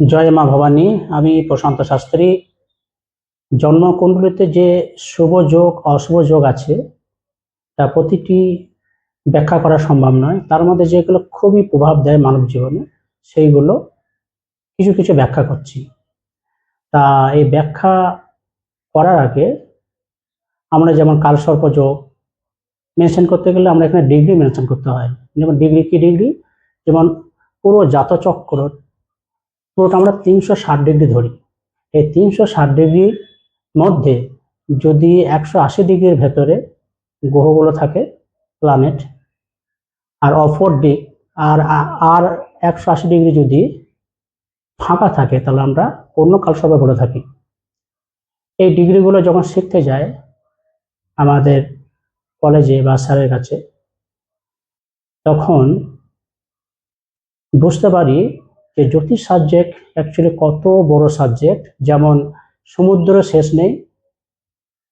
জয় মা ভবানী, আমি প্রশান্ত শাস্ত্রী। জন্মকুণ্ডলিতে যে শুভ যোগ, অশুভ যোগ আছে, তা প্রতিটি ব্যাখ্যা করা সম্ভব নয়। তার মধ্যে যেগুলো খুবই প্রভাব দেয় মানব জীবনে, সেইগুলো কিছু কিছু ব্যাখ্যা করছি। তা এই ব্যাখ্যা করার আগে আমরা যেমন কালসর্প যোগ মেনশন করতে গেলে আমরা এখানে ডিগ্রি মেনশন করতে হয়। যেমন ডিগ্রি কি ডিগ্রি যেমন পুরো জাতচক্র পুরোটা আমরা তিনশো ষাট ডিগ্রি ধরি। এই তিনশো ষাট ডিগ্রির মধ্যে যদি একশো আশি ডিগ্রির ভেতরে গ্রহগুলো থাকে প্ল্যানেট আর অপর দিক, আর আর একশো আশি ডিগ্রি যদি ফাঁকা থাকে, তাহলে আমরা অন্য কালসর্পে বলে থাকি। এই ডিগ্রিগুলো যখন শিখতে যায় আমাদের কলেজে বা স্যারের কাছে, তখন বুঝতে পারি যে জ্যোতিষ সাবজেক্ট অ্যাকচুয়ালি কত বড় সাবজেক্ট যেমন সমুদ্র শেষ নেই,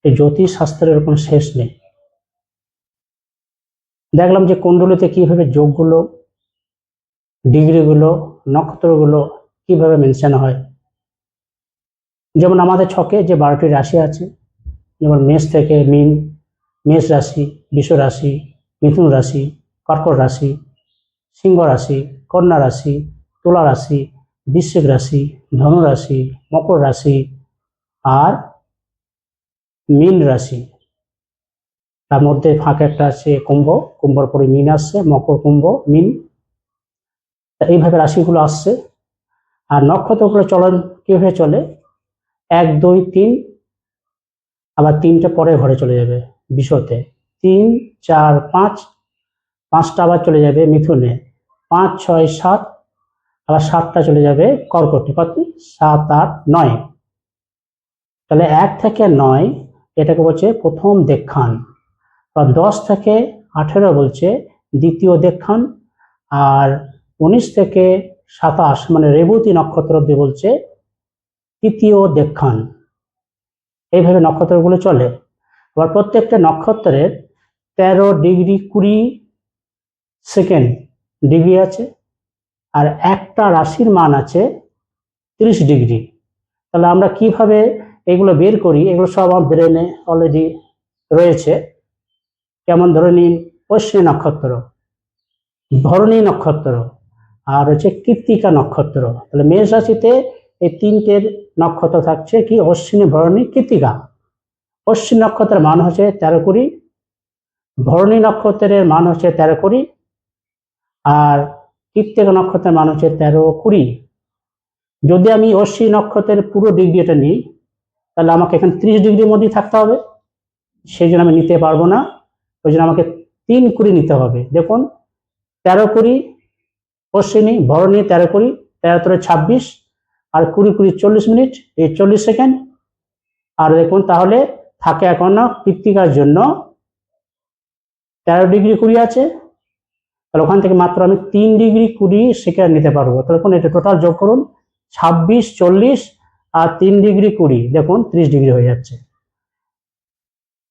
এই জ্যোতিষ শাস্ত্রের কোনো শেষ নেই। দেখলাম যে কুণ্ডলিতে কীভাবে যোগগুলো, ডিগ্রিগুলো, নক্ষত্রগুলো কীভাবে মেনশন হয়। যেমন আমাদের ছকে যে বারোটি রাশি আছে, যেমন মেষ থেকে মিন, মেষ রাশি বিশ্ব রাশি, মিথুন রাশি, কর্কট রাশি, সিংহ রাশি, কন্যা রাশি তুলা রাশি, বৃশ্চিক রাশি, ধনু রাশি, মকর রাশি আর মীন রাশি। তার মধ্যে ফাঁকে একটা আছে কুম্ভ, কুম্ভর পরে মিন আসছে, মকর কুম্ভ, মিন। এইভাবে রাশিগুলো আসছে। আর নক্ষত্রগুলো চলন কীভাবে চলে? এক, দুই, তিন, আবার তিনটে পরে ঘরে চলে যাবে বিশতে তিন, চার, পাঁচ, পাঁচটা আবার চলে যাবে মিথুনে। পাঁচ, ছয়, সাত আবার সাতটা চলে যাবে কর্কটে, কত? সাত, আট, নয়। তাহলে এক থেকে নয়, এটাকে বলছে প্রথম দেখান বা দশ থেকে আঠেরো বলছে দ্বিতীয় দেখান আর উনিশ থেকে সাতাশ মানে রেবতী নক্ষত্র অব্দি বলছে তৃতীয় দেখান এইভাবে নক্ষত্রগুলো চলে। আবার প্রত্যেকটা নক্ষত্রের তেরো ডিগ্রি কুড়ি সেকেন্ড ডিগ্রি আছে। আর একটা রাশির মান আছে তিরিশ ডিগ্রি। তাহলে আমরা কীভাবে এগুলো বের করি? এগুলো সব আমার ব্রেনে অলরেডি রয়েছে। যেমন ধরে নিন, অশ্বিনী নক্ষত্র, ভরণী নক্ষত্র, আর হচ্ছে কৃত্তিকা নক্ষত্র। তাহলে মেষ রাশিতে এই তিনটের নক্ষত্র থাকছে কি? অশ্বিনী, ভরণী, কৃত্তিকা। অশ্বিনী নক্ষত্রের মান হচ্ছে তেরো কুড়ি, ভরণী নক্ষত্রের মান হচ্ছে তেরো কুড়ি, আর কৃত্তিকা নক্ষত্রের মান হচ্ছে তেরো কুড়ি। যদি আমি অশ্বিনী নক্ষত্রের পুরো ডিগ্রিটা নিই, তাহলে আমাকে এখানে ত্রিশ ডিগ্রির মধ্যেই থাকতে হবে। সেই জন্য আমি নিতে পারব না। ওই জন্য আমাকে তিন কুড়ি নিতে হবে। দেখুন, তেরো কুড়ি, অশ্বিনী, ভরণী তেরো কুড়ি, তেরো তেরো ছাব্বিশ, আর কুড়ি কুড়ি চল্লিশ মিনিট, এই চল্লিশ সেকেন্ড। আর দেখুন, তাহলে থাকে এখনও কৃত্তিকার জন্য তেরো ডিগ্রি কুড়ি আছে। তাহলে ওখান থেকে মাত্র আমি তিন ডিগ্রি কুড়ি সেকেন্ড নিতে পারব। তাহলে দেখুন, এটা টোটাল যোগ করুন, ছাব্বিশ, চল্লিশ আর তিন ডিগ্রি কুড়ি, দেখুন ত্রিশ ডিগ্রি হয়ে যাচ্ছে।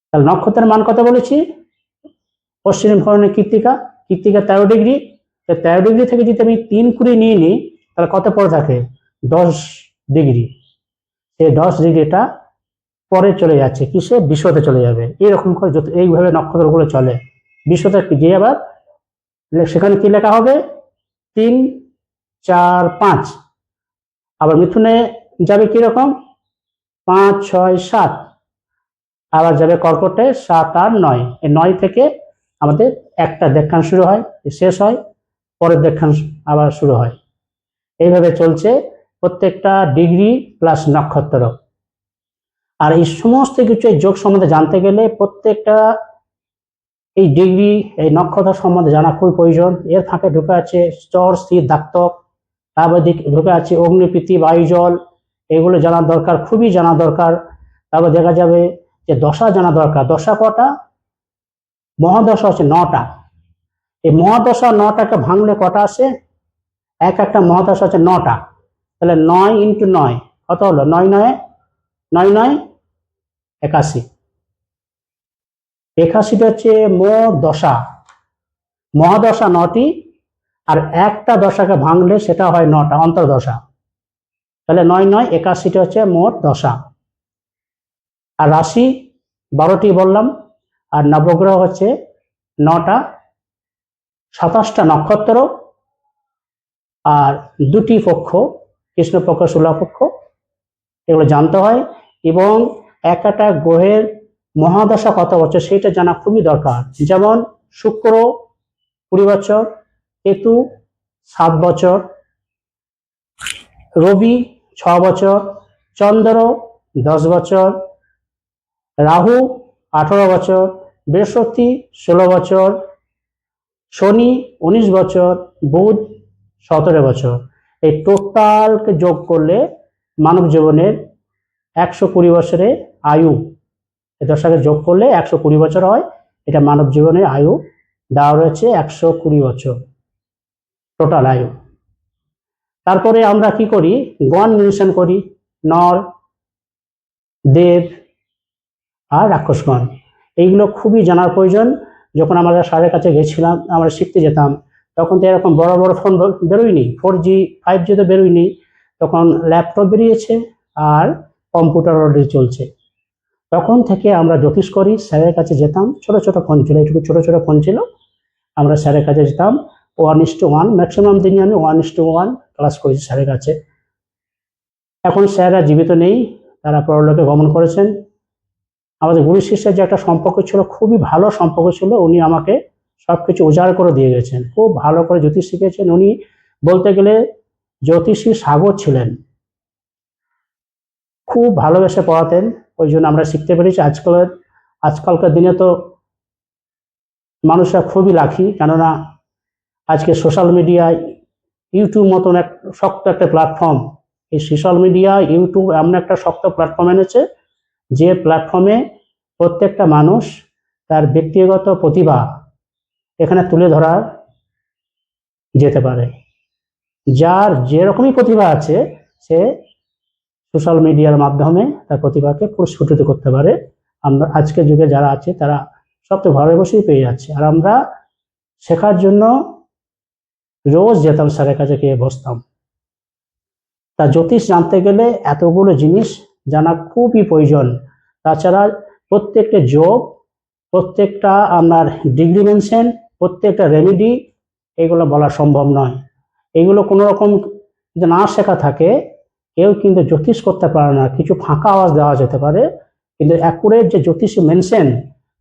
তাহলে নক্ষত্রের মান কত বলেছি? পশ্চিম ভরণের কৃত্তিকা কৃত্তিকা তেরো ডিগ্রি। তেরো ডিগ্রি থেকে যদি আমি তিন কুড়ি নিয়ে নিই, তাহলে কত পরে থাকে? দশ ডিগ্রি। সেই দশ ডিগ্রিটা পরে চলে যাচ্ছে, কিসে? বিশ্বতে চলে যাবে। এরকম করে এইভাবে নক্ষত্রগুলো চলে। বিশ্বতে গিয়ে আবার সেখানে কি লেখা হবে? তিন, চার, পাঁচ। আবার মিথুনে যাবে কীরকম পাঁচ, ছয়, সাত। আবার যাবে কর্কটে সাত আর নয়। এই নয় থেকে আমাদের একটা দেখান শুরু হয় শেষ হয়, পরের দেখান আবার শুরু হয়। এইভাবে চলছে প্রত্যেকটা ডিগ্রি প্লাস নক্ষত্র। আর এই সমস্ত কিছু যোগ সম্বন্ধে জানতে গেলে প্রত্যেকটা এই ডিগ্রি, এই নক্ষত্র সম্বন্ধে জানা খুবই প্রয়োজন। এর ফাঁকে ঢুকে আছে স্তর স্থির দাক্তক তারপর দিক ঢুকে আছে অগ্নিপীতি বায়ুজল এগুলো জানা দরকার, খুবই জানা দরকার। তারপর দেখা যাবে যে দশা জানা দরকার। দশা কটা? মহাদশা হচ্ছে নটা। এই মহাদশা নটাকে ভাঙলে কটা আসে? এক একটা মহাদশা হচ্ছে নটা। তাহলে নয় ইন্টু নয়, কত হলো? নয় নয়? নয় নয়? একাশি। একাশিটা হচ্ছে দশা মহাদশা নটি, আর একটা দশাকে ভাঙলে সেটা হয় নটা, অন্তর্দশা। তাহলে নয় নয়, একাশিটা হচ্ছে মোট দশা। আর রাশি বারোটি বললাম, আর নবগ্রহ হচ্ছে নটা, সাতাশটা নক্ষত্র, আর দুটি পক্ষ, কৃষ্ণপক্ষ, শুক্লপক্ষ, এগুলো জানতে হয়। এবং এক একটা গ্রহের মহাদশা কত বছর সেটা জানা খুবই দরকার। যেমন শুক্র কুড়ি বছর কেতু সাত বছর, রবি ছ বছর, চন্দ্র দশ বছর, রাহু আঠারো বছর, বৃহস্পতি ষোলো বছর, শনি উনিশ বছর, বুধ সতেরো বছর। এই টোটালকে যোগ করলে মানব জীবনের একশো কুড়ি বছরে আয়ু এ দশাকে যোগ করলে একশো কুড়ি বছর হয়। এটা মানব জীবনের আয়ু দেওয়া রয়েছে একশো কুড়ি বছর টোটাল আয়ু। তারপরে আমরা কি করি? গণ মেনশন করি, নর, দেব আর রাক্ষসগণ। এইগুলো খুবই জানার প্রয়োজন। যখন আমরা স্যারের কাছে গেছিলাম, আমরা শিখতে যেতাম, তখন তো এরকম বড় বড় ফোন বেরোয়নি। ফোর জি ফাইভ জি তো বেরোয়নি। তখন ল্যাপটপ বেরিয়েছে আর কম্পিউটার অলরেডি চলছে। তখন থেকে আমরা জ্যোতিষ করি, স্যারের কাছে যেতাম, ছোট ছোট ফোন ছিল, এইটুকু ছোট ছোট ফোন ছিল। আমরা স্যারের কাছে যেতাম one is to one maximum দিনই আমি one is to one class করেছি স্যারের কাছে। এখন স্যাররা জীবিত নেই, তারা পরলোকে গমন করেছেন। আমাদের গুরু শিষ্যের যে একটা সম্পর্ক ছিল, খুবই ভালো সম্পর্ক ছিল, উনি আমাকে সব কিছু উজাড় করে দিয়ে গেছেন। খুব ভালো করে জ্যোতিষ শিখেছেন উনি বলতে গেলে জ্যোতিষী সাগর ছিলেন। খুব ভালোবেসে পড়াতেন। ওই জন্য আমরা শিখতে পেরেছি। আজকাল আজকালকার দিনে তো মানুষরা খুবই লাখি কেননা আজকে সোশ্যাল মিডিয়ায় ইউটিউব মতন এক শক্ত একটা প্ল্যাটফর্ম এই সোশ্যাল মিডিয়া ইউটিউব এমন একটা শক্ত প্ল্যাটফর্ম এনেছে, যে প্ল্যাটফর্মে প্রত্যেকটা মানুষ তার ব্যক্তিগত প্রতিভা এখানে তুলে ধরা যেতে পারে। যার যেরকমই প্রতিভা আছে, সে সোশ্যাল মিডিয়ার মাধ্যমে তার প্রতিভাকে প্রস্ফুটিত করতে পারে। আমরা আজকের যুগে যারা আছে, তারা সব তো ঘরে বসেই পেয়ে যাচ্ছে। আর আমরা শেখার জন্য রোজ যেতাম স্যারের কাছে গিয়ে বসতাম। তা জ্যোতিষ জানতে গেলে এতগুলো জিনিস জানা খুবই প্রয়োজন। তাছাড়া প্রত্যেকটা যোগ প্রত্যেকটা আপনার ডিগ্রি মেনশন প্রত্যেকটা রেমেডি এগুলো বলা সম্ভব নয়। এগুলো কোনো রকম যদি না শেখা থাকে কেউ কিন্তু জ্যোতিষ করতে পারে না, কিছু ফাঁকা আওয়াজ দেওয়া যেতে পারে, কিন্তু অ্যাকুরেট যে জ্যোতিষী মেনশন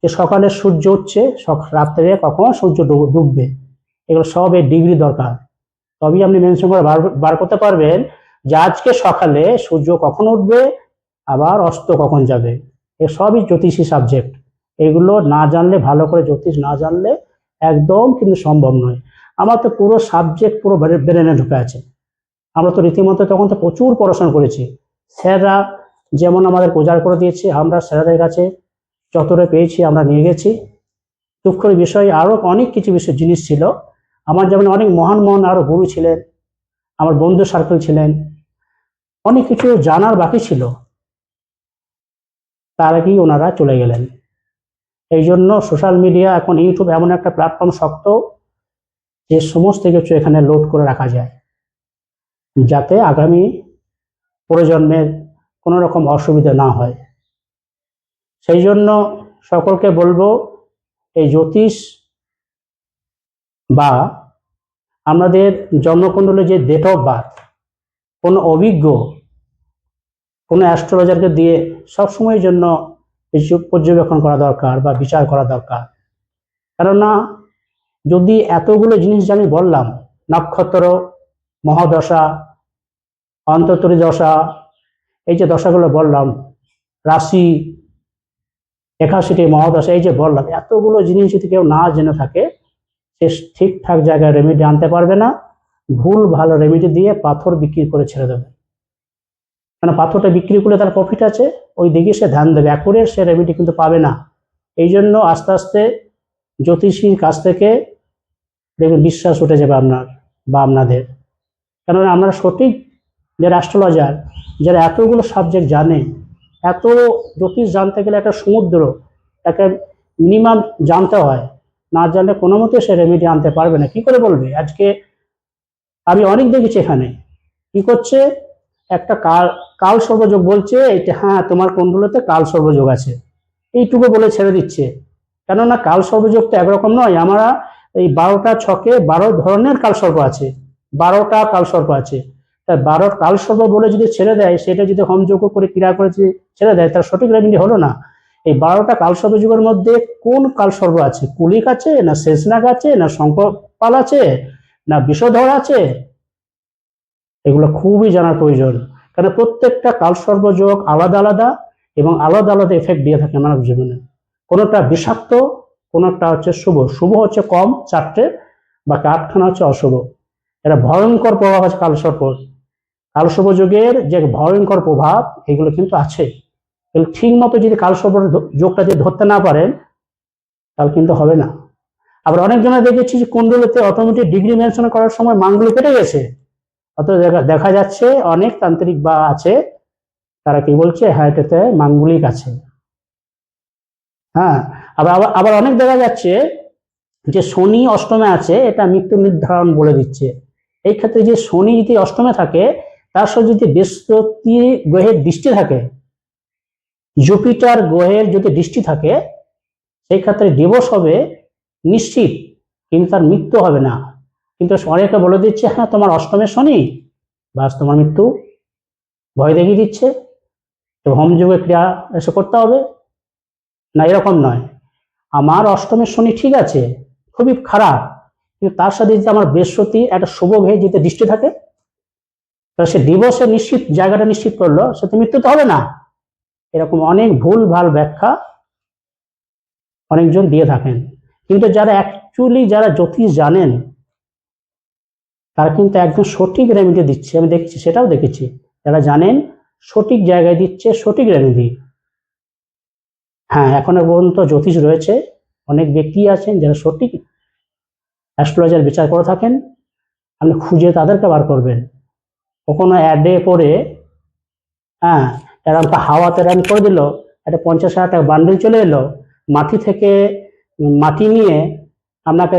যে সকালে সূর্য উঠছে রাত্রে কখন সূর্য ডুব- ডুববে, এগুলো সব এই ডিগ্রি দরকার। তবেই আপনি মেনশন করে বার করতে পারবেন যে আজকে সকালে সূর্য কখন উঠবে, আবার অস্ত কখন যাবে। এ সবই জ্যোতিষী সাবজেক্ট এগুলো না জানলে, ভালো করে জ্যোতিষ না জানলে একদম কিন্তু সম্ভব নয়। আমার তো পুরো সাবজেক্ট পুরো ব্রেনে ঢুকে আছে। আমরা তো রীতিমতো তখন তো প্রচুর পড়াশোনা করেছি। স্যাররা যেমন আমাদের প্রচার করে দিয়েছে, আমরা স্যারদের কাছে যতটা পেয়েছি আমরা নিয়ে গেছি। দুঃখের বিষয় আরও অনেক কিছু বিষয়, জিনিস ছিল। আমার যেমন অনেক মহান মহান আরও গুরু ছিলেন, আমার বন্ধু সার্কেল ছিলেন, অনেক কিছু জানার বাকি ছিল। তার আগেই ওনারা চলে গেলেন। এই জন্য সোশ্যাল মিডিয়া, এখন ইউটিউব এমন একটা প্ল্যাটফর্ম শক্ত যে সমস্ত কিছু এখানে লোড করে রাখা যায়। যাতে আগামী প্রজন্মের কোনো রকম অসুবিধা না হয়। সেই জন্য সকলকে বলব, এই জ্যোতিষ বা আমাদের জন্মকুণ্ডলে যে ডেট অফ বার্থ কোনো অভিজ্ঞ, কোনো অ্যাস্ট্রোলজারকে দিয়ে সবসময়ের জন্য পর্যবেক্ষণ করা দরকার বা বিচার করা দরকার। কেননা, যদি এতগুলো জিনিস যে আমি বললাম, নক্ষত্র, মহাদশা অন্তর্তরী দশা, এই যে দশাগুলো বললাম, রাশি, একাশিটি মহাদশা, এই যে বললাম, এতগুলো জিনিস যদি কেউ না জেনে থাকে, সে ঠিকঠাক জায়গায় রেমিডি আনতে পারবে না, ভুল ভালো রেমিডি দিয়ে পাথর বিক্রি করে ছেড়ে দেবে। কেন পাথরটা বিক্রি করলে তার প্রফিট আছে? ওই দিকে সে ধ্যান দেবে একরে সে রেমিডি কিন্তু পাবে না। এই জন্য আস্তে আস্তে জ্যোতিষীর কাছ থেকে দেখবেন বিশ্বাস উঠে যাবে আপনার বা আপনাদের। কেননা আমরা সঠিক যে অ্যাস্ট্রোলজার যারা এতগুলো সাবজেক্ট জানে, এত জ্যোতিষ জানতে গেলে একটা সমুদ্র, তাকে মিনিমাম জানতে হয়। না জানলে কোনো মতে সে রেমেডি আনতে পারবে না। কি করে বলবে? আজকে আমি অনেক দেখেছি এখানে। কি করছে? একটা কাল কাল সর্বযোগ বলছে, এটা হ্যাঁ তোমার কোনগুলোতে কাল সর্বযোগ আছে। এইটুকু বলে ছেড়ে দিচ্ছে। কেননা কাল সর্বযোগ তো একরকম নয়। আমরা এই বারোটা ছকে বারো ধরনের কাল সর্প আছে। বারোটা কাল সর্প আছে। তাই বারো কাল সর্প বলে যদি ছেড়ে দেয়, সেটা যদি হোমযোগ্য করে ক্রিয়া করে যদি ছেড়ে দেয় তার সঠিক রেমেডি হলো না। এই বারোটা কাল সর্প যুগের মধ্যে কোন কাল সর্প আছে? কুলিক আছে, না শেষনাগ আছে, না শঙ্করপাল আছে, না বিষধর আছে? এগুলো খুবই জানার প্রয়োজন। কারণ প্রত্যেকটা কাল সর্বযোগ আলাদা আলাদা এবং আলাদা আলাদা এফেক্ট দিয়ে থাকে মানব জীবনে। কোনোটা বিষাক্ত, কোনোটা হচ্ছে শুভ। শুভ হচ্ছে কম, চারটে, বাকি আটখানা হচ্ছে অশুভ। এটা ভয়ঙ্কর প্রভাব আছে কালসর্প কালসর্প যুগের যে ভয়ঙ্কর প্রভাব, এগুলো কিন্তু আছে। ঠিক মতো যদি কালসর্প যোগটা যদি ধরতে না পারেন, তাহলে কিন্তু হবে না। আবার অনেকজনে দেখেছি যে কুণ্ডলিতে অটোমেটিক ডিগ্রি মেনশন করার সময় মানগুলো কেটে গেছে। অত দেখা যাচ্ছে অনেক তান্ত্রিক বা আছে, তারা কি বলছে হ্যাঁ এটাতে মাঙ্গলিক আছে। হ্যাঁ আবার আবার অনেক দেখা যাচ্ছে যে শনি অষ্টমে আছে, এটা মৃত্যু নির্ধারণ বলে দিচ্ছে। এই ক্ষেত্রে যে শনি যদি অষ্টমে থাকে তার সাথে যদি বৃহস্পতি গ্রহের দৃষ্টি থাকে, জুপিটার গ্রহের যদি দৃষ্টি থাকে, সেই ক্ষেত্রে দিবস হবে, নিশ্চিত, কিন্তু তার মৃত্যু হবে না। কিন্তু অনেকে বলে দিচ্ছে হ্যাঁ তোমার অষ্টমে শনি, বাস তোমার মৃত্যু ভয় দেখিয়ে দিচ্ছে। তো হোম যুগে ক্রিয়া এসে করতে হবে। না, এরকম নয়। আমার অষ্টমের শনি ঠিক আছে, খুবই খারাপ, কিন্তু তার সাথে যদি আমার বৃহস্পতি একটা শুভ গ্রহে যদি দৃষ্টি থাকে তাহলে সে দিবসে নিশ্চিত, জায়গাটা নিশ্চিত করল সে তো মৃত্যু তো হবে না। এরকম অনেক ভুল ভালো ব্যাখ্যা অনেকজন দিয়ে থাকেন। কিন্তু যারা অ্যাকচুয়ালি যারা জ্যোতিষ জানেন, তারা কিন্তু একদম সঠিক রেমেডি দিচ্ছে। আমি দেখছি, সেটাও দেখেছি। যারা জানেন, সঠিক জায়গায় দিচ্ছে, সঠিক রেমেডি হ্যাঁ এখনও পর্যন্ত জ্যোতিষ রয়েছে। অনেক ব্যক্তি আছেন যারা সঠিক অ্যাস্ট্রোলজার বিচার করে থাকেন। আপনি খুঁজে তাদেরকে বার করবেন। কখনো অ্যাডে পরে হ্যাঁ এরকম হাওয়াতে রান করে দিল, একটা পঞ্চাশ হাজার টাকা বান্ডেল চলে এলো, মাটি থেকে মাটি নিয়ে আপনাকে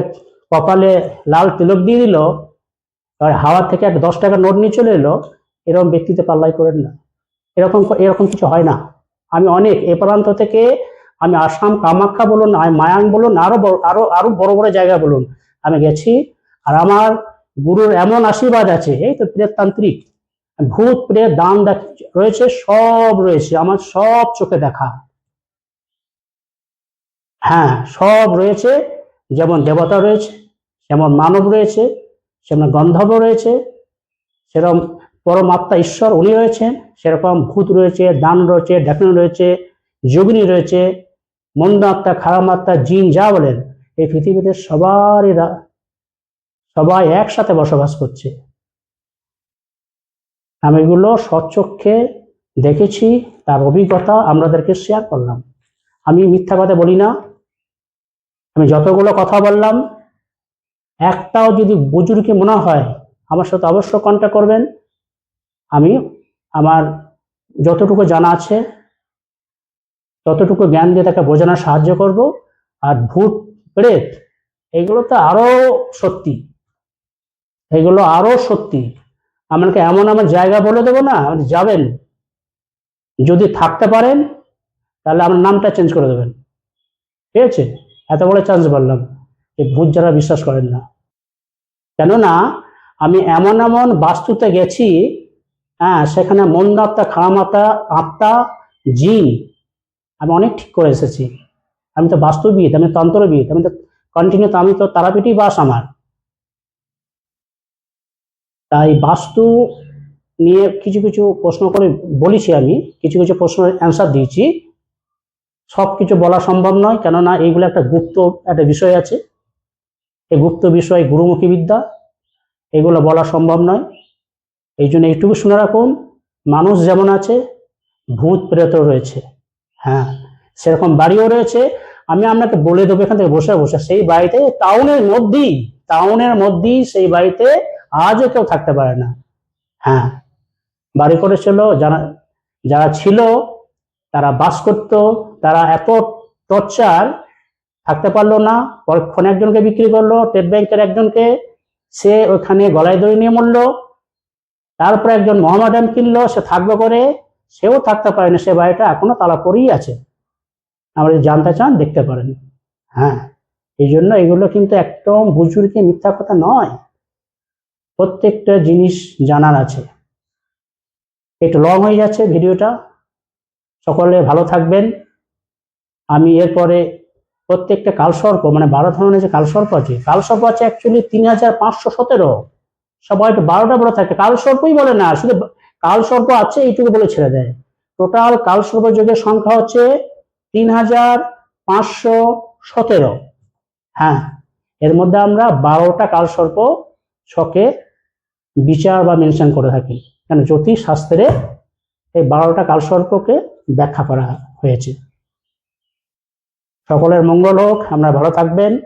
কপালে লাল তিলক দিয়ে দিল, আর হাওয়া থেকে একটা দশ টাকা নোট নিয়ে চলে এলো এরকম ব্যক্তিতে পাল্লাই করেন না। এরকম এরকম কিছু হয় না। আমি অনেক, এ প্রান্ত থেকে আমি আসাম, কামাখ্যা বলুন আর মায়াং বলুন, আরও আরও আরও বড় বড় জায়গা বলুন, আমি গেছি, আর আমার গুরুর এমন আশীর্বাদ আছে, এই তো প্রেততান্ত্রিক ভূত প্রেত দান রয়েছে, সব রয়েছে, আমার সব চোখে দেখা। হ্যাঁ সব রয়েছে, যেমন দেবতা রয়েছে, যেমন মানব রয়েছে সেমন গন্ধর্ব রয়েছে, সেরকম পরমাত্মা ঈশ্বর উনি রয়েছেন, সেরকম ভূত রয়েছে, দান রয়েছে ডাকিনী রয়েছে, যোগিনী রয়েছে মন্দ আত্মা খারাপ আত্মা জিন, যা বলেন, এই পৃথিবীতে সবারই সবাই একসাথে বসবাস করছে। আমি এগুলো সচক্ষে দেখেছি, তার অভিজ্ঞতা আমাদেরকে শেয়ার করলাম। আমি মিথ্যা কথা বলি না। আমি যতগুলো কথা বললাম, একটাও যদি বুজুর্গে মনে হয়, আমার সাথে অবশ্য কন্ট্যাক্ট করবেন। আমি আমার যতটুকু জানা আছে, ততটুকু জ্ঞান দিয়ে তাকে বোঝানোর সাহায্য করব। আর ভূত, প্রেত এগুলো তো আরও সত্যি। এগুলো আরও সত্যি। আমাকে এমন এমন জায়গা বলে দেবো না যাবেন। যদি থাকতে পারেন, তাহলে আমার নামটা চেঞ্জ করে দেবেন। ঠিক আছে? এত বড় চান্স বললাম যে ভূত যারা বিশ্বাস করেন না। কেননা, আমি এমন এমন বাস্তুতে গেছি হ্যাঁ সেখানে মন্দ আত্মা, খারাপ আত্মা আত্মা, জিন, আমি অনেক ঠিক করে এসেছি। আমি তো বাস্তুবিদ, আমি তন্ত্রবিদ আমি তো কন্টিনিউ আমি তো তারাপীঠই বাস আমার। তাই বাস্তু নিয়ে কিছু কিছু প্রশ্ন করে বলেছি আমি, কিছু কিছু প্রশ্নের অ্যান্সার দিয়েছি। সব কিছু বলা সম্ভব নয়, কেননা এইগুলো একটা গুপ্ত একটা বিষয় আছে। এই গুপ্ত বিষয় গুরুমুখী বিদ্যা, এগুলো বলা সম্ভব নয়। এই জন্য এইটুকু শুনে রাখুন, মানুষ যেমন আছে, ভূত প্রেত রয়েছে। হ্যাঁ সেরকম বাড়িও রয়েছে। আমি আপনাকে বলে দেবো এখান থেকে বসে বসে। সেই বাড়িতে টাউনের মধ্যেই টাউনের মধ্যেই সেই বাড়িতে আজও কেউ থাকতে পারে না। হ্যাঁ বাড়ি করেছিল, যারা যারা ছিল, তারা বাস করত, তারা এত টর্চার, থাকতে পারল না। পরক্ষণে একজনকে বিক্রি করল স্টেট ব্যাংকের একজনকে। সে ওখানে গলায় দড়ি নিয়ে মরলো। তারপরে একজন মোহামেডান কিনলো, সে থাকবে করে। সেও থাকতে পারে না, সে বাড়িটা এখনও তালা পরেই আছে। আমরা যদি জানতে চান, দেখতে পারেন। হ্যাঁ এই জন্য এগুলো কিন্তু একদম বুজুর্গে মিথ্যা কথা নয়। প্রত্যেকটা জিনিস জানার আছে। একটু লং হয়ে যাচ্ছে ভিডিওটা। সকলে ভালো থাকবেন। আমি এরপরে প্রত্যেকটা কালসর্প মানে বারো ধরনের যে কালসর্প আছে কালসর্প আছে অ্যাকচুয়ালি তিন হাজার পাঁচশো সতেরো। সবাই একটু বারোটা বড় থাকে। কালসর্পই বলে না, শুধু কালসর্প আছে এইটুকু বলে ছেড়ে দেয়। টোটাল কালসর্প যুগের সংখ্যা হচ্ছে তিন হাজার পাঁচশো সতেরো। হ্যাঁ এর মধ্যে আমরা বারোটা কালসর্প ছকে বিচার বা মেনশন করে থাকি। কেন? জ্যোতিষ শাস্ত্রে এই বারোটা কালসর্পকে ব্যাখ্যা করা হয়েছে। সকলের মঙ্গল হোক, আমরা ভালো থাকবেন।